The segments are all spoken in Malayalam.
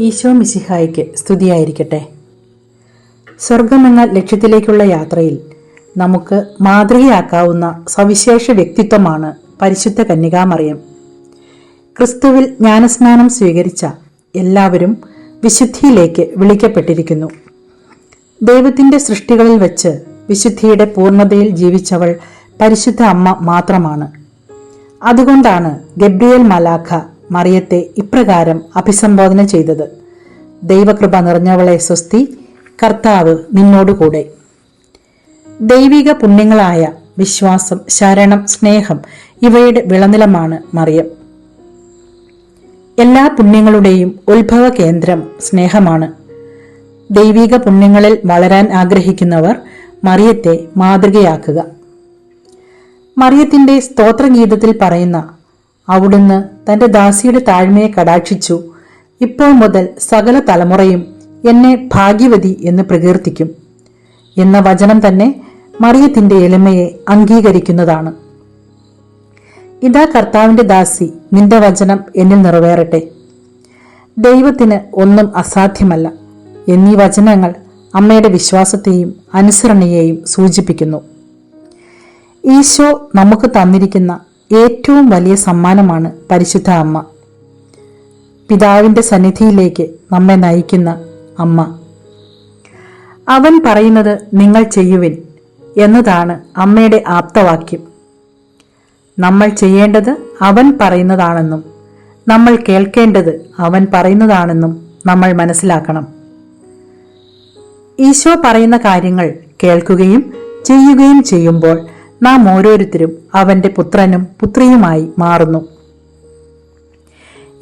ഈശോ മിസിഹായിക്ക് സ്തുതിയായിരിക്കട്ടെ. സ്വർഗമെന്ന ലക്ഷ്യത്തിലേക്കുള്ള യാത്രയിൽ നമുക്ക് മാതൃകയാക്കാവുന്ന സവിശേഷ വ്യക്തിത്വമാണ് പരിശുദ്ധ കന്യകാമറിയം. ക്രിസ്തുവിൽ ജ്ഞാനസ്നാനം സ്വീകരിച്ച എല്ലാവരും വിശുദ്ധിയിലേക്ക് വിളിക്കപ്പെട്ടിരിക്കുന്നു. ദൈവത്തിന്റെ സൃഷ്ടികളിൽ വെച്ച് വിശുദ്ധിയുടെ പൂർണതയിൽ ജീവിച്ചവൾ പരിശുദ്ധ അമ്മ മാത്രമാണ്. അതുകൊണ്ടാണ് ഗബ്രിയേൽ മലാഖ മറിയത്തെ ഇപ്രകാരം അഭിസംബോധന ചെയ്തത്. ദൈവകൃപ നിറഞ്ഞവളെ സ്വസ്തി കർത്താവ് നിന്നോടുകൂടെ. ദൈവിക പുണ്യങ്ങളായ വിശ്വാസം ശരണം സ്നേഹം ഇവയുടെ വിളനിലമാണ് മറിയം. എല്ലാ പുണ്യങ്ങളുടെയും ഉത്ഭവ കേന്ദ്രം സ്നേഹമാണ്. ദൈവിക പുണ്യങ്ങളിൽ വളരാൻ ആഗ്രഹിക്കുന്നവർ മറിയത്തെ മാതൃകയാക്കുക. മറിയത്തിന്റെ സ്തോത്രഗീതത്തിൽ പറയുന്ന അവിടുന്ന് തന്റെ ദാസിയുടെ താഴ്മയെ കടാക്ഷിച്ചു. ഇപ്പോൾ മുതൽ സകല തലമുറയും എന്നെ ഭാഗ്യവതി എന്ന് പ്രകീർത്തിക്കും. എന്ന വചനം തന്നെ മറിയത്തിന്റെ എളിമയെ അംഗീകരിക്കുന്നതാണ്. ഇതാ കർത്താവിന്റെ ദാസി നിന്റെ വചനം എന്നിൽ നിറവേറട്ടെ. ദൈവത്തിന് ഒന്നും അസാധ്യമല്ല. എന്നീ വചനങ്ങൾ അമ്മയുടെ വിശ്വാസത്തെയും അനുസരണയെയും സൂചിപ്പിക്കുന്നു. ഈശോ നമുക്ക് തന്നിരിക്കുന്ന ഏറ്റവും വലിയ സമ്മാനമാണ് പരിശുദ്ധ അമ്മ. പിതാവിന്റെ സന്നിധിയിലേക്ക് നമ്മെ നയിക്കുന്ന അമ്മ. അവൻ പറയുന്നത് നിങ്ങൾ ചെയ്യുവിൻ എന്നതാണ് അമ്മയുടെ ആപ്തവാക്യം. നമ്മൾ ചെയ്യേണ്ടത് അവൻ പറയുന്നതാണെന്നും നമ്മൾ കേൾക്കേണ്ടത് അവൻ പറയുന്നതാണെന്നും നമ്മൾ മനസ്സിലാക്കണം. ഈശോ പറയുന്ന കാര്യങ്ങൾ കേൾക്കുകയും ചെയ്യുകയും ചെയ്യുമ്പോൾ നാം ഓരോരുത്തരും അവന്റെ പുത്രനും പുത്രിയുമായി മാറുന്നു.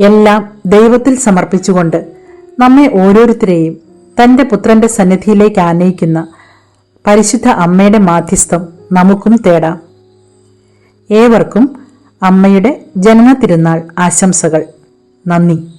എല്ലാം ദൈവത്തിൽ സമർപ്പിച്ചുകൊണ്ട് നമ്മെ ഓരോരുത്തരെയും തന്റെ പുത്രന്റെ സന്നിധിയിലേക്ക് ആനയിക്കുന്ന പരിശുദ്ധ അമ്മയുടെ മാധ്യസ്ഥം നമുക്കും തേടാം. ഏവർക്കും അമ്മയുടെ ജനന തിരുനാൾ ആശംസകൾ. നന്ദി.